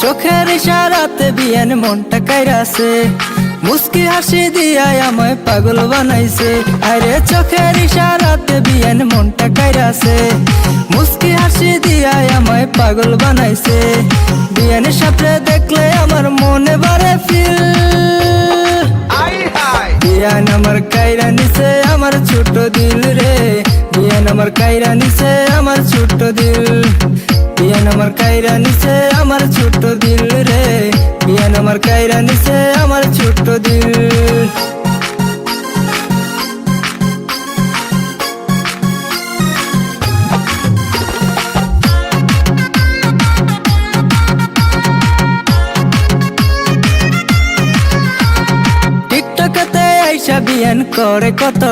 চোখের ইশারাতে বিয়ান মনটা কাইরাছে। মুস্কি হাসি দিয়াই আমায় পাগল বানাইছে। আরে চোখের ইশারাতে বিয়ান মনটা কাইরাছে। মুস্কি হাসি দিয়াই আমায় পাগল বানাইছে। বিয়ানের সাথে দেখলে আমার মনে বারে ফিল বিয়ান আমার কাইরা নিছে আমার ছোট দিল রে। বিয়ান আমার কাইরা নিছে আমার ছোট দিল। বিয়ান আমার কাইরা নিছে আমার ছোট দিল রে। বিয়ান আমার কাইরা নিছে আমার ছোট দিল। টিকটকতে আইসা বিয়ান করে কত